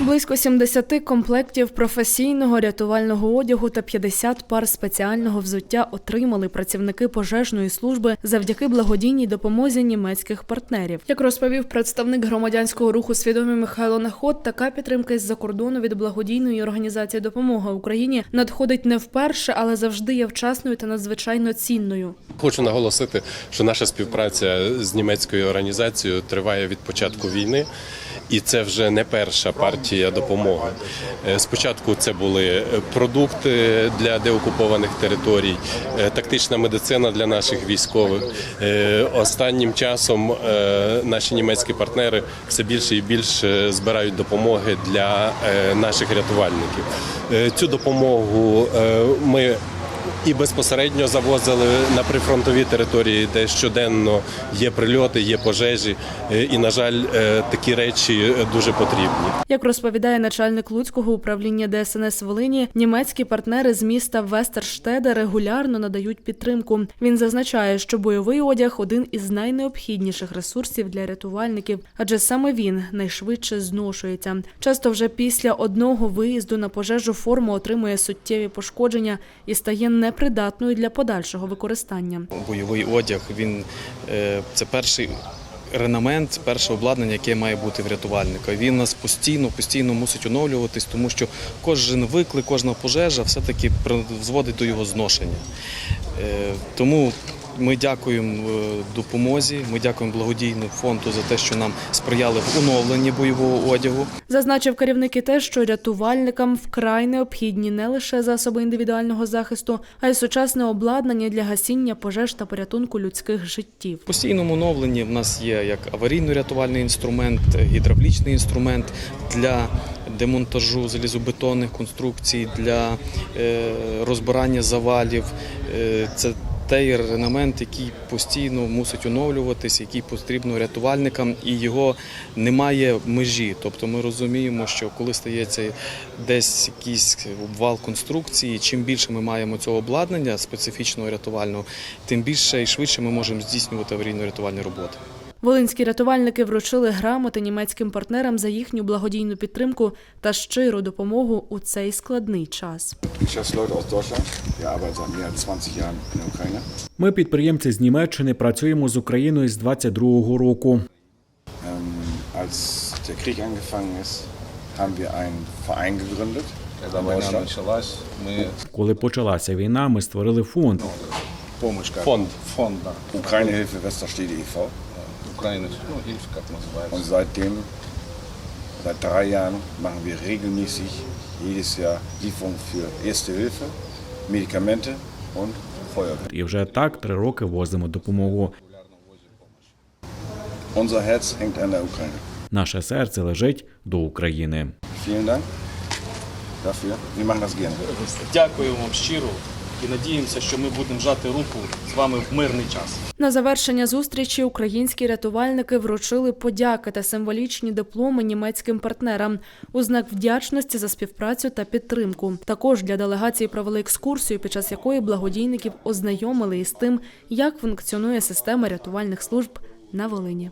Близько 70 комплектів професійного рятувального одягу та 50 пар спеціального взуття отримали працівники пожежної служби завдяки благодійній допомозі німецьких партнерів. Як розповів представник громадянського руху свідомі Михайло Наход, така підтримка із-за кордону від благодійної організації Допомога Україні надходить не вперше, але завжди є вчасною та надзвичайно цінною. Хочу наголосити, що наша співпраця з німецькою організацією триває від початку війни. І це вже не перша партія допомоги. допомога. Спочатку це були продукти для деокупованих територій, е, тактична медицина для наших військових. Е, Останнім часом е, наші німецькі партнери все більше і більше збирають допомоги для е, наших рятувальників. Е, Цю допомогу е, ми і безпосередньо завозили на прифронтові території, де щоденно є прильоти, є пожежі. Е, І, на жаль, е, такі речі дуже потрібні. Як розповідає начальник Луцького управління ДСНС Волині, німецькі партнери з міста Вестерштеде регулярно надають підтримку. Він зазначає, що бойовий одяг один із найнеобхідніших ресурсів для рятувальників, адже саме він найшвидше зношується. Часто вже після одного виїзду на пожежу форма отримує суттєві пошкодження і стає непридатною для подальшого використання. бойовий одяг. Він е, це перший ренамент, перше обладнання, яке має бути в рятувальника. Він нас постійно, постійно мусить оновлюватись, тому що кожен виклик, кожна пожежа все-таки призводить до його зношення. Е, Тому ми дякуємо е, допомозі, ми дякуємо благодійному фонду за те, що нам сприяли в оновленні бойового одягу. Зазначив керівник і те, що рятувальникам вкрай необхідні не лише засоби індивідуального захисту, а й сучасне обладнання для гасіння пожеж та порятунку людських життів. В постійному оновленні в нас є як аварійно-рятувальний інструмент, гідравлічний інструмент для демонтажу залізобетонних конструкцій, для е, розбирання завалів. Е, Це той ренамент, який постійно мусить оновлюватись, який потрібно рятувальникам, і його немає межі. Тобто ми розуміємо, що коли стається десь якийсь обвал конструкції, чим більше ми маємо цього обладнання специфічного рятувального, тим більше і швидше ми можемо здійснювати аварійно-рятувальні роботи. Волинські рятувальники вручили грамоти німецьким партнерам за їхню благодійну підтримку та щиру допомогу у цей складний час. Geschäftsleute aus Deutschland. Wir arbeiten seit mehr als 20 Jahren in der Ukraine. Ми, підприємці з Німеччини, працюємо з Україною з 22-го року. Als der Krieg angefangen ist, haben wir einen Verein gegründet. Когда in война Deutschland. началась, мы Коли почалася війна, ми створили фонд. Фонд. фонд, да, Ukraine-Hilfe Westerstede e.V. Украины, ну, Hilfe, как называется. Und seitdem, seit drei Jahren, machen wir regelmäßig jedes Jahr Lieferungen für Erste Hilfe, Medikamente und Feuerwehr. І вже так три роки возимо допомогу. Unser Herz hängt an der Ukraine. Наше серце лежить до України. Vielen Dank dafür. Wir machen das gerne. Дякую вам щиро і надіємося, що ми будемо жати руку з вами в мирний час. На завершення зустрічі українські рятувальники вручили подяки та символічні дипломи німецьким партнерам у знак вдячності за співпрацю та підтримку. Також для делегації провели екскурсію, під час якої благодійників ознайомили із тим, як функціонує система рятувальних служб на Волині.